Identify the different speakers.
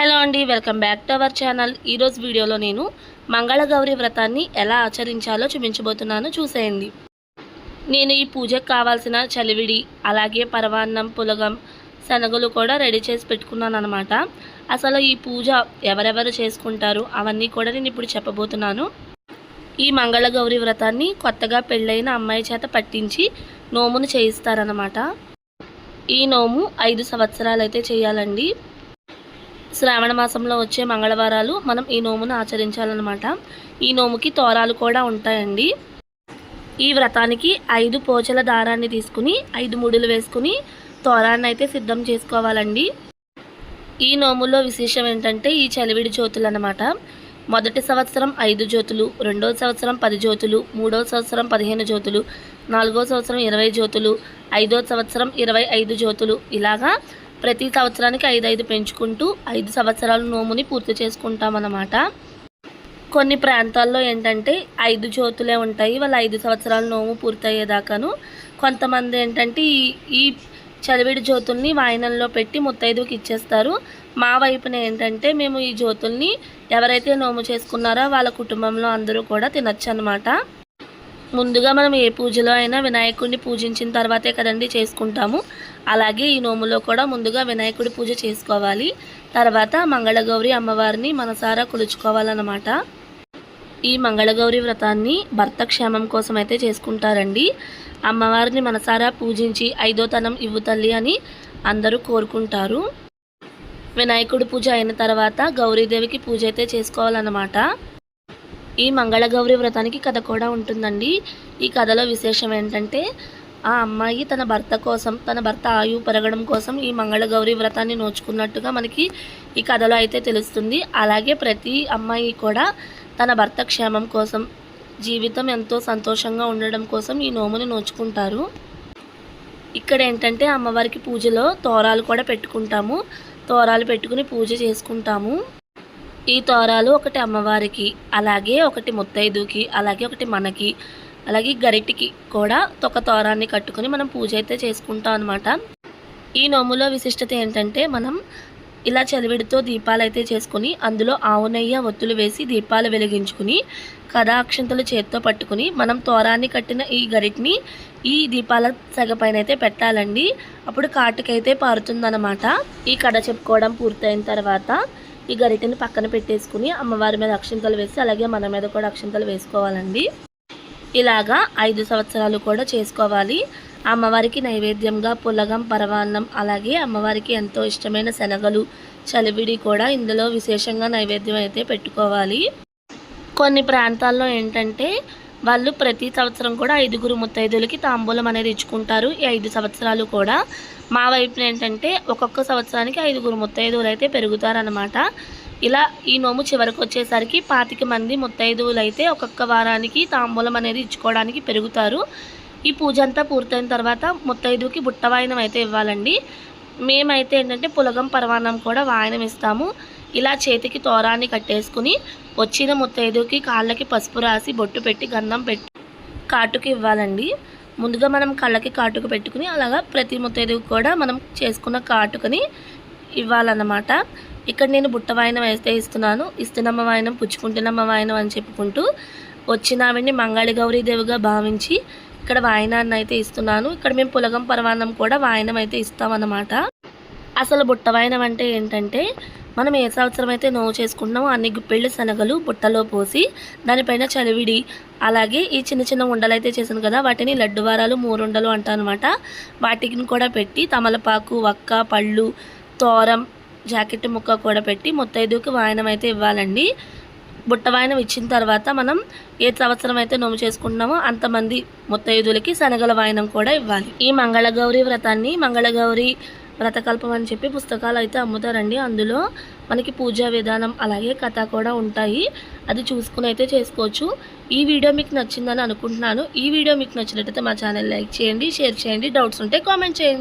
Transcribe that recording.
Speaker 1: Hello అండి welcome back to our channel. ఈరోజు వీడియోలో నేను మంగళగౌరి వ్రతాన్ని ఎలా ఆచరించాలో చూపించబోతున్నాను. చూసేయండి. నేను ఈ పూజకు కావాల్సిన చలివిడి అలాగే పరవాన్నం పులగం శనగలు కూడా రెడీ చేసి పెట్టుకున్నాను అనమాట అసలు ఈ పూజ ఎవరెవరు చేసుకుంటారు అవన్నీ కూడా నేను ఇప్పుడు చెప్పబోతున్నాను. ఈ మంగళగౌరి వ్రతాన్ని కొత్తగా పెళ్ళైన అమ్మాయి చేత పట్టించి నోమును చేయిస్తారనమాట ఈ నోము ఐదు సంవత్సరాలు అయితే చేయాలండి. శ్రావణ మాసంలో వచ్చే మంగళవారాలు మనం ఈ నోమును ఆచరించాలన్నమాట. ఈ నోముకి తోరాలు కూడా ఉంటాయండి. ఈ వ్రతానికి ఐదు పోచల దారాన్ని తీసుకుని ఐదు ముడులు వేసుకుని తోరాన్ని అయితే సిద్ధం చేసుకోవాలండి. ఈ నోములో విశేషం ఏంటంటే ఈ చలివిడి జ్యోతులు అన్నమాట మొదటి సంవత్సరం ఐదు జ్యోతులు రెండో సంవత్సరం పది జ్యోతులు మూడో సంవత్సరం పదిహేను జ్యోతులు నాలుగో సంవత్సరం ఇరవై జ్యోతులు ఐదో సంవత్సరం ఇరవై ఐదు జ్యోతులు. ఇలాగా ప్రతి సంవత్సరానికి ఐదు ఐదు పెంచుకుంటూ ఐదు సంవత్సరాల నోముని పూర్తి చేసుకుంటామన్నమాట. కొన్ని ప్రాంతాల్లో ఏంటంటే ఐదు జ్యోతులే ఉంటాయి. వాళ్ళ ఐదు సంవత్సరాల నోము పూర్తయ్యేదాకాను. కొంతమంది ఏంటంటే ఈ ఈ చలివిడి జ్యోతుల్ని వాయినంలో పెట్టి ముత్తైదుకి ఇచ్చేస్తారు. మా వైపున ఏంటంటే మేము ఈ జ్యోతుల్ని ఎవరైతే నోము చేసుకున్నారో వాళ్ళ కుటుంబంలో అందరూ కూడా తినచ్చు అనమాట ముందుగా మనం ఏ పూజలో అయినా వినాయకుడిని పూజించిన తర్వాతే కదండి చేసుకుంటాము. అలాగే ఈ నోములో కూడా ముందుగా వినాయకుడి పూజ చేసుకోవాలి. తర్వాత మంగళగౌరి అమ్మవారిని మనసారా కొలుచుకోవాలన్నమాట. ఈ మంగళగౌరి వ్రతాన్ని భర్త క్షేమం కోసం అయితే చేసుకుంటారండి. అమ్మవారిని మనసారా పూజించి ఐదో తనం ఇవ్వు తల్లి అని అందరూ కోరుకుంటారు. వినాయకుడి పూజ అయిన తర్వాత గౌరీదేవికి పూజ అయితే చేసుకోవాలన్నమాట. ఈ మంగళగౌరి వ్రతానికి కథ కూడా ఉంటుందండి. ఈ కథలో విశేషం ఏంటంటే ఆ అమ్మాయి తన భర్త కోసం తన భర్త ఆయువు పెరగడం కోసం ఈ మంగళగౌరి వ్రతాన్ని నోచుకున్నట్టుగా మనకి ఈ కథలో అయితే తెలుస్తుంది. అలాగే ప్రతి అమ్మాయి కూడా తన భర్త క్షేమం కోసం జీవితం ఎంతో సంతోషంగా ఉండడం కోసం ఈ నోముని నోచుకుంటారు. ఇక్కడ ఏంటంటే అమ్మవారికి పూజలో తోరాలు కూడా పెట్టుకుంటాము. తోరాలు పెట్టుకుని పూజ చేసుకుంటాము. ఈ తోరాలు ఒకటి అమ్మవారికి అలాగే ఒకటి ముత్తైదుకి అలాగే ఒకటి మనకి అలాగే గరిటికి కూడా తొక్క తోరాన్ని కట్టుకుని మనం పూజ అయితే చేసుకుంటాం అనమాట ఈ నోములో విశిష్టత ఏంటంటే మనం ఇలా చలివిడితో దీపాలు అయితే చేసుకుని అందులో ఆవు నెయ్యి ఒత్తులు వేసి దీపాలు వెలిగించుకుని కథాక్షంతలు చేత్తో పట్టుకుని మనం తోరాన్ని కట్టిన ఈ గరిటిని ఈ దీపాల సెగ పైన అయితే పెట్టాలండి. అప్పుడు కాటుకైతే పారుతుందన్నమాట. ఈ కథ చెప్పుకోవడం పూర్తయిన తర్వాత ఈ గరిటెని పక్కన పెట్టేసుకుని అమ్మవారి మీద అక్షింతలు వేసి అలాగే మన మీద కూడా అక్షింతలు వేసుకోవాలండి. ఇలాగా ఐదు సంవత్సరాలు కూడా చేసుకోవాలి. అమ్మవారికి నైవేద్యంగా పులగం పరవాన్నం అలాగే అమ్మవారికి ఎంతో ఇష్టమైన శనగలు చలివిడి కూడా ఇందులో విశేషంగా నైవేద్యం అయితే పెట్టుకోవాలి. కొన్ని ప్రాంతాల్లో ఏంటంటే వాళ్ళు ప్రతి సంవత్సరం కూడా ఐదుగురు ముత్తైదులకి తాంబూలం అనేది ఇచ్చుకుంటారు ఈ ఐదు సంవత్సరాలు కూడా. మా వైపున ఏంటంటే ఒక్కొక్క సంవత్సరానికి ఐదుగురు ముత్తైదువులు అయితే పెరుగుతారనమాట ఇలా ఈ నోము చివరికి వచ్చేసరికి పాతిక మంది ముత్తైదువులు అయితే ఒక్కొక్క వారానికి తాంబూలం అనేది ఇచ్చుకోవడానికి పెరుగుతారు. ఈ పూజ అంతా పూర్తయిన తర్వాత ముత్తైదుకి బుట్ట వాయనం అయితే ఇవ్వాలండి. మేమైతే ఏంటంటే పులగం పరమాన్నం కూడా వాయనం ఇస్తాము. ఇలా చేతికి తోరాన్ని కట్టేసుకుని వచ్చిన ముత్తైదుకి కాళ్ళకి పసుపు రాసి బొట్టు పెట్టి గంధం పెట్టి కాటుకి ఇవ్వాలండి. ముందుగా మనం కళ్ళకి కాటుకు పెట్టుకుని అలాగా ప్రతి ముత్తైదుకి కూడా మనం చేసుకున్న కాటుకని ఇవ్వాలన్నమాట. ఇక్కడ నేను బుట్ట వాయనం వేస్తే ఇస్తున్నాను. ఇస్తున్నమ్మ వాయనం పుచ్చుకుంటున్నమ్మ వాయనం అని చెప్పుకుంటూ వచ్చిన ఆవిడ్ని మంగళి గౌరీదేవిగా భావించి ఇక్కడ వాయనాన్ని అయితే ఇస్తున్నాను. ఇక్కడ మేము పులగం పరవాన్నం కూడా వాయనం అయితే ఇస్తామన్నమాట. అసలు బుట్ట వాయనం అంటే ఏంటంటే మనం ఏ సంవత్సరం అయితే నోవు చేసుకుంటున్నామో అన్ని గుప్పెళ్ళు శనగలు బుట్టలో పోసి దానిపైన చలివిడి అలాగే ఈ చిన్న చిన్న ఉండలు అయితే చేశాను కదా వాటిని లడ్డు వారాలు మూరుండలు అంటానమాట వాటికి కూడా పెట్టి తమలపాకు వక్క పళ్ళు తోరం జాకెట్ ముక్క కూడా పెట్టి ముత్తైదుకి వాయనం అయితే ఇవ్వాలండి. బుట్ట వాయనం ఇచ్చిన తర్వాత మనం ఏ సంవత్సరం అయితే నోము చేసుకుంటున్నామో అంతమంది ముత్తైదులకి శనగల వాయనం కూడా ఇవ్వాలి. ఈ మంగళగౌరి వ్రతాన్ని మంగళగౌరి వ్రతకల్పం అని చెప్పి పుస్తకాలు అయితే అమ్ముతారండి. అందులో మనకి పూజా విధానం అలాగే కథ కూడా ఉంటాయి. అది చూసుకుని అయితే చేసుకోవచ్చు. ఈ వీడియో మీకు నచ్చిందని అనుకుంటున్నాను. ఈ వీడియో మీకు నచ్చినట్టయితే మా ఛానల్ లైక్ చేయండి షేర్ చేయండి డౌట్స్ ఉంటే కామెంట్ చేయండి.